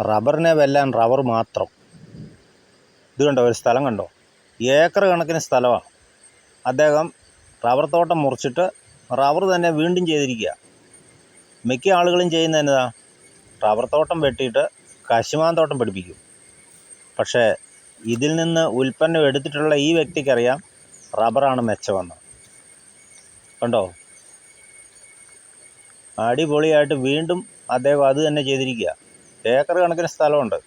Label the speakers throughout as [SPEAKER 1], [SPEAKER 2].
[SPEAKER 1] റബ്ബറിനെ വെല്ലാൻ rubber മാത്രം. ഇത് കണ്ടോ ഒരു സ്ഥലം കണ്ടോ? ഏക്കർ കണക്കിന് സ്ഥലമാണ്. അദ്ദേഹം റബ്ബർ തോട്ടം മുറിച്ചിട്ട് റബ്ബർ തന്നെ വീണ്ടും ചെയ്തിരിക്കുക. മിക്ക ആളുകളും ചെയ്യുന്നത് എന്നതാ റബ്ബർ തോട്ടം വെട്ടിയിട്ട് കശുമാൻ തോട്ടം പിടിപ്പിക്കും. പക്ഷേ ഇതിൽ നിന്ന് ഉൽപ്പന്നം എടുത്തിട്ടുള്ള ഈ വ്യക്തിക്കറിയാം റബ്ബറാണ് മെച്ചമെന്ന്. കണ്ടോ? അടിപൊളിയായിട്ട് വീണ്ടും അദ്ദേഹം അത് തന്നെ ചെയ്തിരിക്കുക. ഏക്കർ കണക്കിന് സ്ഥലമുണ്ട്.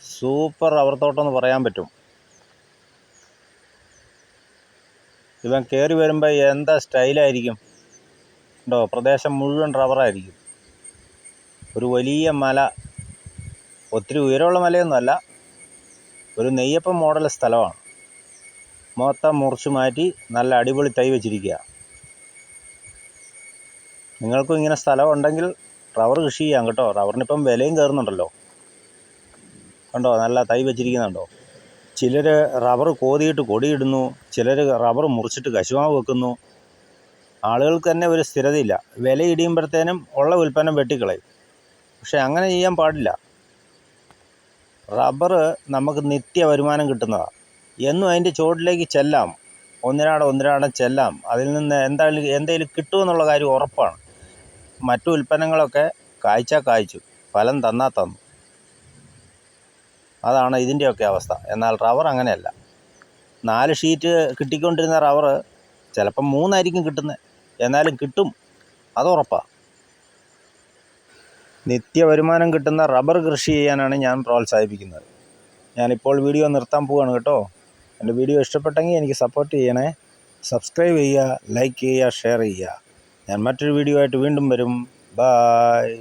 [SPEAKER 1] സൂപ്പർ റബ്ബർ തോട്ടം എന്ന് പറയാൻ പറ്റും. ഇവൻ കയറി വരുമ്പോൾ എന്താ സ്റ്റൈലായിരിക്കും ഉണ്ടോ? പ്രദേശം മുഴുവൻ റബ്ബറായിരിക്കും ഒരു വലിയ മല ഒത്തിരി ഉയരമുള്ള മലയൊന്നുമല്ല ഒരു നെയ്യപ്പം മോഡൽ സ്ഥലമാണ്. മൊത്തം മുറിച്ച് മാറ്റി നല്ല അടിപൊളി തൈ വെച്ചിരിക്കുക നിങ്ങൾക്കും ഇങ്ങനെ സ്ഥലം ഉണ്ടെങ്കിൽ റബ്ബർ കൃഷി ചെയ്യാം കേട്ടോ. റബ്ബറിനിപ്പം വിലയും കയറുന്നുണ്ടല്ലോ. കണ്ടോ? നല്ല തൈ വെച്ചിരിക്കുന്നുണ്ടോ? ചിലർ റബ്ബർ കോതിയിട്ട് കൊടിയിടുന്നു. ചിലർ റബ്ബർ മുറിച്ചിട്ട് കശുമാവ് വെക്കുന്നു. ആളുകൾക്ക് തന്നെ ഒരു സ്ഥിരതയില്ല. വില ഇടിയുമ്പോഴത്തേനും ഉള്ള ഉൽപ്പന്നം വെട്ടിക്കളയും. പക്ഷേ അങ്ങനെ ചെയ്യാൻ പാടില്ല. റബ്ബർ നമുക്ക് നിത്യ വരുമാനം കിട്ടുന്നതാണ് എന്നും അതിന്റെ ചുവട്ടിലേക്ക് ചെല്ലാം. ഒന്നിനാടെ ഒന്നിനാടെ ചെല്ലാം. അതിൽ നിന്ന് എന്തായാലും എന്തെങ്കിലും കിട്ടുമെന്നുള്ള കാര്യം ഉറപ്പാണ്. മറ്റു ഉൽപ്പന്നങ്ങളൊക്കെ കായ്ച്ചാൽ കായ്ച്ചു. ഫലം തന്നാൽ തന്നു. അതാണ് ഇതിന്റെയൊക്കെ അവസ്ഥ. എന്നാൽ റബ്ബർ അങ്ങനെയല്ല. നാല് ഷീറ്റ് കിട്ടിക്കൊണ്ടിരുന്ന റവർ ചിലപ്പം മൂന്നായിരിക്കും കിട്ടുന്നത് എന്നാലും കിട്ടും. അത് ഉറപ്പാണ് നിത്യ വരുമാനം കിട്ടുന്ന റബ്ബർ കൃഷി ചെയ്യാനാണ് ഞാൻ പ്രോത്സാഹിപ്പിക്കുന്നത്. ഞാനിപ്പോൾ വീഡിയോ നിർത്താൻ പോവുകയാണ് കേട്ടോ. എന്റെ വീഡിയോ ഇഷ്ടപ്പെട്ടെങ്കിൽ എനിക്ക് സപ്പോർട്ട് ചെയ്യണേ. സബ്സ്ക്രൈബ് ചെയ്യുക ലൈക്ക് ചെയ്യുക ഷെയർ ചെയ്യുക. ഞാൻ മറ്റൊരു വീഡിയോ ആയിട്ട് വീണ്ടും വരും. ബായ്